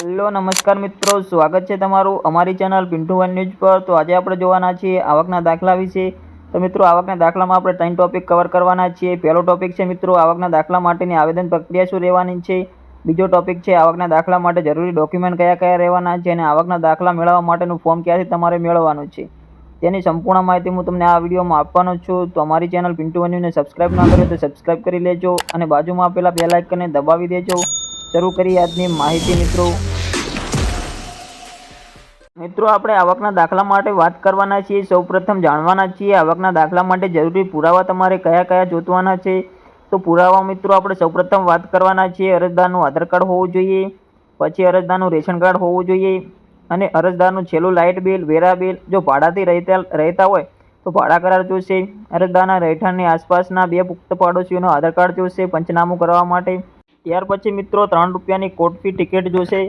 Hello, નમસ્કાર મિત્રો. સ્વાગત છે તમારું અમારી ચેનલ પિન્ટુ વન ન્યૂઝ પર. તો આજે આપણે જોવાના છીએ આવકના દાખલા વિશે. તો મિત્રો, આવકના દાખલામાં આપણે ત્રણ ટોપિક કવર કરવાના છીએ. પહેલો ટોપિક છે મિત્રો, આવકના દાખલા માટેની આવેદન પ્રક્રિયા શું રહેવાની છે? બીજો ટોપિક છે આવકના દાખલા માટે જરૂરી ડોક્યુમેન્ટ કયા કયા રહેવાના છે અને આવકના દાખલા મેળવવા માટેનું ફોર્મ ક્યાંથી તમારે મેળવવાનું છે. તેની સંપૂર્ણ માહિતી હું તમને આ વિડીયોમાં આપવાનો છું. તો અમારી ચેનલ પિન્ટુ વન ન્યૂઝને સબસ્ક્રાઇબ ના કરો તો સબસ્ક્રાઇબ કરી લેજો અને બાજુમાં આપેલા બે લાઇકને દબાવી દેજો. શરૂ કરી આજની માહિતી મિત્રો. મિત્રો, આપણે આવકના દાખલા માટે વાત કરવાના છીએ. સૌપ્રથમ જાણવાના છીએ આવકના દાખલા માટે જરૂરી પુરાવા તમારે કયા કયા જોતવાના છે. તો પુરાવા મિત્રો, આપણે સૌપ્રથમ વાત કરવાના છીએ. અરજદારનું આધાર કાર્ડ હોવું જોઈએ, પછી અરજદારનું રેશન કાર્ડ હોવું જોઈએ, અને અરજદારનું છેલ્લું લાઇટ બિલ, વેરા બિલ, જો ભાડાથી રહેતા રહેતા હોય, તો ભાડા કરાર જોશે. અરજદારના રહેઠાણની આસપાસના બે પુખ્ત પાડોશીઓનો આધાર કાર્ડ જોશે, પંચનામું કરવા માટે. ત્યાર પછી મિત્રો, ત્રણ રૂપિયાની કોર્ટ ફી ટિકિટ જોશે.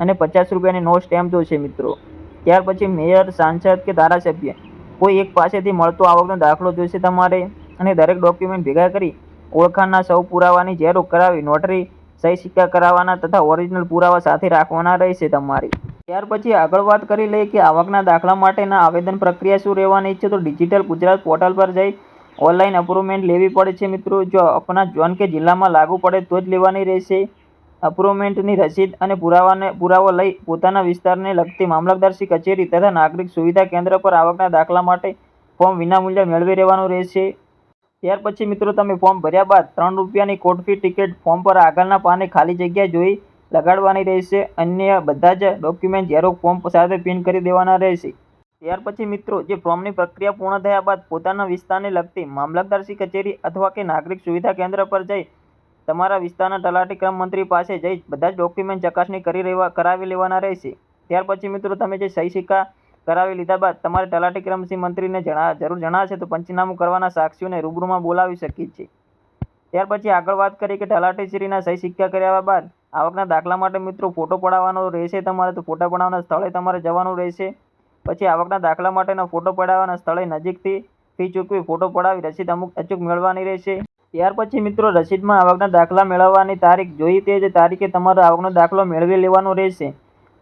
અને પચાસ રૂપિયાની નો સ્ટેમ્પ જોશે મિત્રો. ત્યાર પછી મેયર, સાંસદ કે ધારાસભ્ય, કોઈ એક પાસેથી મળતો આવકનો દાખલો જોઈશે તમારે અને દરેક ડોક્યુમેન્ટ ભેગા કરી ઓળખાણના સૌ પુરાવાની ઝેરો કરાવી નોટરી સહી સિક્કા કરાવવાના તથા ઓરિજિનલ પુરાવા સાથે રાખવાના રહેશે તમારી. ત્યાર પછી આગળ વાત કરી લઈએ કે આવકના દાખલા માટેના આવેદન પ્રક્રિયા શું રહેવાની છે તો ડિજિટલ ગુજરાત પોર્ટલ પર જઈ ઓનલાઈન અપ્રુવમેન્ટ લેવી પડે છે મિત્રો. જો આપણા ઝોન કે જિલ્લામાં લાગુ પડે તો જ લેવાની રહેશે. અપ્રુવમેન્ટની રસીદ અને પુરાવાને પુરાવો લઈ પોતાના વિસ્તારને લગતી મામલતદારશ્રી કચેરી તથા નાગરિક સુવિધા કેન્દ્ર પર આવકના દાખલા માટે ફોર્મ વિનામૂલ્યે મેળવી રહેવાનું રહેશે. ત્યાર પછી મિત્રો તમે ફોર્મ ભર્યા બાદ ત્રણ રૂપિયાની કોર્ટફી ટિકિટ ફોર્મ પર આગળના પાને ખાલી જગ્યા જોઈ લગાડવાની રહેશે. અન્ય બધા જ ડોક્યુમેન્ટ ઝેરોક્ષ ફોર્મ સાથે પિન કરી દેવાના રહેશે. ત્યાર પછી મિત્રો, જે ફોર્મની પ્રક્રિયા પૂર્ણ થયા બાદ પોતાના વિસ્તારને લગતી મામલતદારશ્રી કચેરી અથવા કે નાગરિક સુવિધા કેન્દ્ર પર જઈ તમારા વિસ્તારના તલાટી ક્રમ મંત્રી પાસે જઈ બધા જ ડોક્યુમેન્ટ ચકાસણી કરી લેવા, કરાવી લેવાના રહેશે. ત્યાર પછી મિત્રો તમે જે સહી સિક્કા કરાવી લીધા બાદ તમારે તલાટી ક્રમસિંહ મંત્રીને જણા, જરૂર જણાશે તો પંચનામું કરવાના સાક્ષીઓને રૂબરૂમાં બોલાવી શકીએ છીએ. ત્યાર પછી આગળ વાત કરીએ કે તલાટીશ્રીના સહી સિક્કા કર્યા બાદ આવકના દાખલા માટે મિત્રો ફોટો પડાવવાનો રહેશે તમારે તો ફોટા પડાવવાના સ્થળે તમારે જવાનું રહેશે. પછી આવકના દાખલા માટેના ફોટો પડાવવાના સ્થળે નજીકથી ફી ચૂકવી ફોટો પડાવી રસીદ અમુક અચૂક મેળવવાની રહેશે. ત્યાર પછી મિત્રો રસીદમાં આવકના દાખલા મેળવવાની તારીખ જોઈ તે જ તારીખે તમારો આવકનો દાખલો મેળવી લેવાનો રહેશે.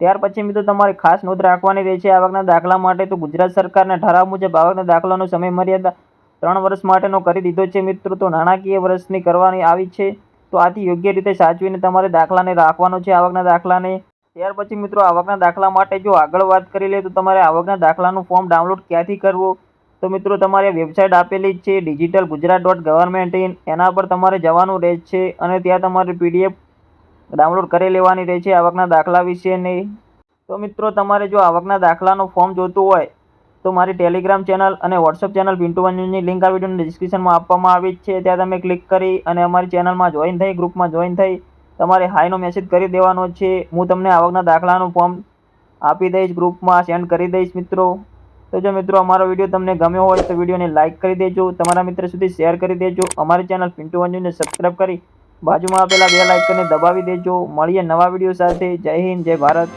ત્યાર પછી મિત્રો તમારે ખાસ નોંધ રાખવાની રહેશે આવકના દાખલા માટે તો ગુજરાત સરકારના ઠરાવ મુજબ આવકના દાખલાનો સમય મર્યાદા ત્રણ વર્ષ માટેનો કરી દીધો છે મિત્રો. તો નાણાકીય વર્ષની કરવાની આવી છે. તો આથી યોગ્ય રીતે સાચવીને તમારે દાખલાને રાખવાનો છે આવકના દાખલાને. ત્યાર પછી મિત્રો આવકના દાખલા માટે જો આગળ વાત કરી લે તો તમારે આવકના દાખલાનું ફોર્મ ડાઉનલોડ ક્યાંથી કરવું? તો મિત્રો, તમારે વેબસાઇટ આપેલી જ છે digital Gujarat dot government in એના પર તમારે જવાનું રહેશે અને ત્યાં તમારે પીડીએફ ડાઉનલોડ કરી લેવાની રહેશે આવકના દાખલા વિશેની તો મિત્રો, તમારે જો આવકના દાખલાનું ફોર્મ જોતું હોય, તો મારી ટેલિગ્રામ ચેનલ અને વોટ્સઅપ ચેનલ પિન્ટુ વન ન્યૂઝની લિંક આ વિડીયોની ડિસ્ક્રિપ્શનમાં આપવામાં આવી છે. ત્યાં તમે ક્લિક કરી અને અમારી ચેનલમાં જોઈન થઈ ગ્રુપમાં જોઈન થઈ, તમારે હાઈનો મેસેજ કરી દેવાનો છે. હું તમને આવકના દાખલાનું ફોર્મ આપી દઈશ ગ્રુપમાં સેન્ડ કરી દઈશ મિત્રો. તો જો મિત્રો, અમારો વીડિયો તમને ગમ્યો હોય તો વિડીયોને લાઇક કરી દેજો, તમારા મિત્ર સુધી શેર કરી દેજો, અમારી ચેનલ પિન્ટુ વંજુને સબસ્ક્રાઈબ કરી બાજુમાં આપેલા બે લાઇકને દબાવી દેજો. મળીએ નવા વીડિયો સાથે. જય હિન્દ, જય ભારત.